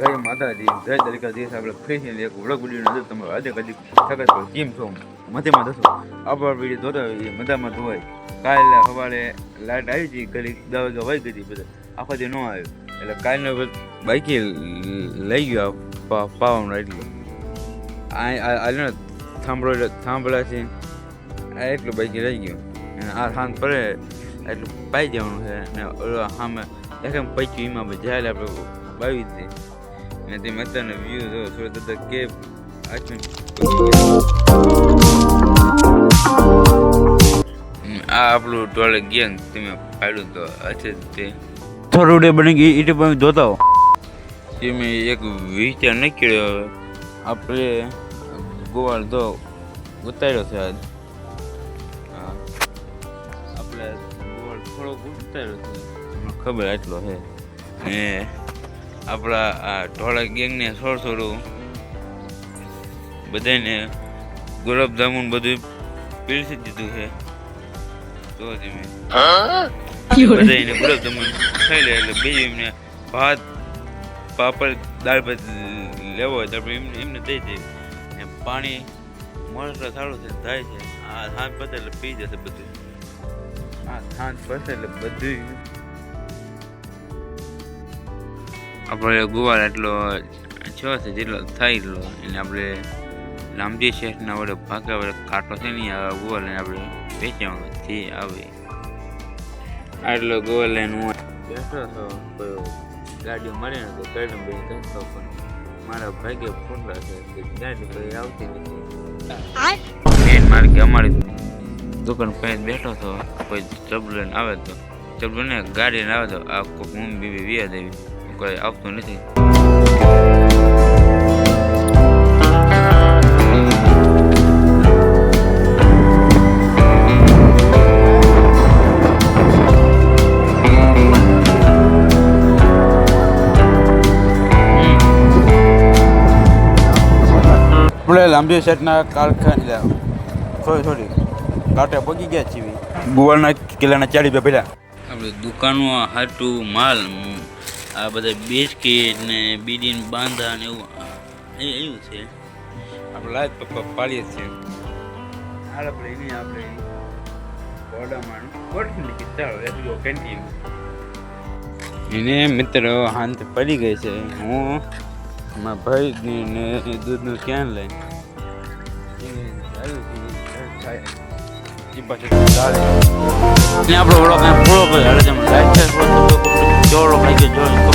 જય માતાજી, જય દલિકા દિવસ આપણે ફરીથી એક વ્લોગ વીડિયો નજર તમે આજે કદી સગત કરો. કેમ છો? મધ્યમાં દસો આપણો વીડિયો જોતા હોય મધામાં ધોવાય કાલે સવારે લાઇટ આવી હતી ઘડી દસ વાગે વહી ગઈ હતી બધા. આખો દી ન આવ્યો. એટલે કાલનો બાઈકે લઈ ગયો પાવાનું એટલું. આને થાંભળો થાંભળા છે. આ એટલું બાઈકે રહી ગયું. અને આ શાંત પડે એટલું પાઈ જવાનું છે. અને સામે એકમ પૈકી એમાં જાય આપણે બાવી દે અને તે મતાનો વ્યૂ જો સુરત તો કે આખું આ આપણું ટોલે ગેંગ તમે પાડ્યું તો હશે તે થોડું ડે બની ગઈ ઈટ પણ જોતા હો તમે એક વિચાર નીકળ્યો હવે આપણે ગોવાળ તો ઉતાર્યો છે આજ આપણે ગોવાળ થોડોક ઉતાર્યો છે ખબર આટલો છે ને આપણા આ ઢોળા ગેંગને થોડું બધાને ગુલાબ જામુન બધું પીરસી દીધું છે. તો તમે. બધાને ગુલાબ જામુન ખાઈ લે એટલે બીજું એમને ભાત, પાપડ, દાળ ભાત લેવો હોય તો આપણે એમને એમને દઈ દઈએ. ને પાણી મોટર સારું છે, થાય છે. આ પતે એટલે પી જશે બધું. આ સાંજ પતે એટલે બધું આપણે ગુવાર એટલો છ છે જેટલો થાય એટલો. એને આપણે લાંબી શેઠના વડે ભાગે વડે કાંટો છે નહીં આવે ગુવાર લઈને આપણે વેચવાનો તે આવે. આટલો ગુવાર લઈને હું બેઠો હતો, કોઈ ગાડી મળે ને તો ગાડી કહેતો પણ મારા ભાગે ફોટલા છે ગાડી કોઈ આવતી નથી. મેન માર્ગે અમારી દુકાન પાસે બેઠો હતો, કોઈ ચબલું આવે તો, ચબલું ને ગાડી આવે તો, આ કોઈ મમ્મી બીબી વ્યા દેવી. કોઈ આવતું નથી. આપણે લાંબી સેટના કારખાને સોરી સોરી. કાંટે પગી ગયા છીએ ગુવાળના કિલ્લાના ચાળી રૂપિયા પહેલાં આપણે દુકાનો હાટું માલ આ બધા બિસ્કીટ ને બીડીન બાંધા ને એવું. એ એવું છે. આપણે લાઈટ પપ્પા પાડીએ છીએ. હાલ આપણે એની આપણે કેન્ટીન એને મિત્રો હાંત પડી ગઈ છે. હું મારા ભાઈ ને દૂધનું ક્યાં લઈ? ને આપણો ઓળખ પૂરો કરે એટલે છે જોડો ખાઈ ગયો જોડો